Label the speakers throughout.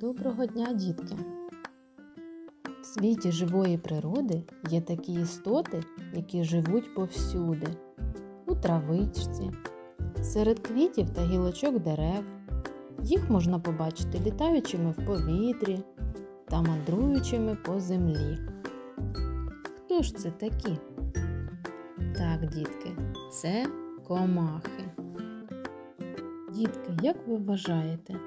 Speaker 1: Доброго дня, дітки! В світі живої природи є такі істоти, які живуть повсюди, у травичці, серед квітів та гілочок дерев. Їх можна побачити літаючими в повітрі та мандруючими по землі. Хто ж це такі? Так, дітки, це комахи. Дітки, як ви вважаєте,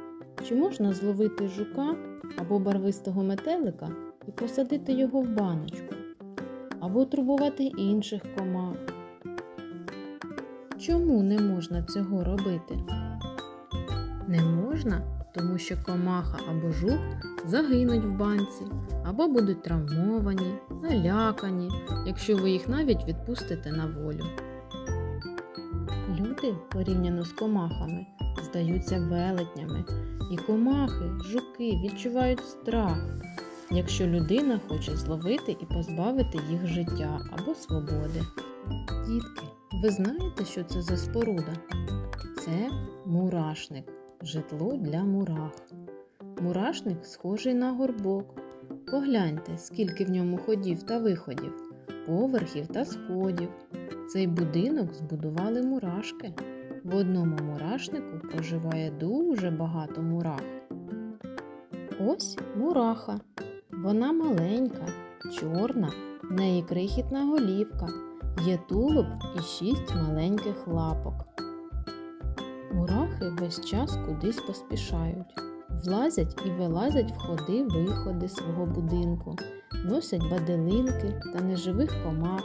Speaker 1: чи можна зловити жука або барвистого метелика і посадити його в баночку, або турбувати інших комах? Чому не можна цього робити? Не можна, тому що комаха або жук загинуть в банці, або будуть травмовані, налякані, якщо ви їх навіть відпустите на волю. Люди, порівняно з комахами, здаються велетнями, і комахи, жуки відчувають страх, якщо людина хоче зловити і позбавити їх життя або свободи. Дітки, ви знаєте, що це за споруда? Це мурашник, житло для мурах. Мурашник схожий на горбок. Погляньте, скільки в ньому ходів та виходів, поверхів та сходів. Цей будинок збудували мурашки. В одному мурашнику проживає дуже багато мурах. Ось мураха. Вона маленька, чорна, в неї крихітна голівка, є тулуб і шість маленьких лапок. Мурахи весь час кудись поспішають, влазять і вилазять в ходи-виходи свого будинку, носять баделинки та неживих комах,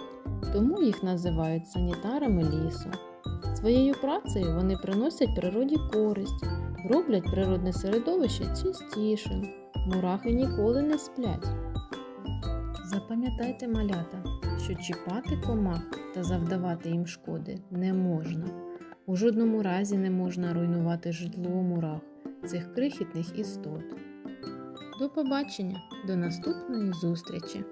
Speaker 1: тому їх називають санітарами лісу. Своєю працею вони приносять природі користь, роблять природне середовище чистішим. Мурахи ніколи не сплять. Запам'ятайте, малята, що чіпати комах та завдавати їм шкоди не можна. У жодному разі не можна руйнувати житло мурах цих крихітних істот. До побачення, до наступної зустрічі!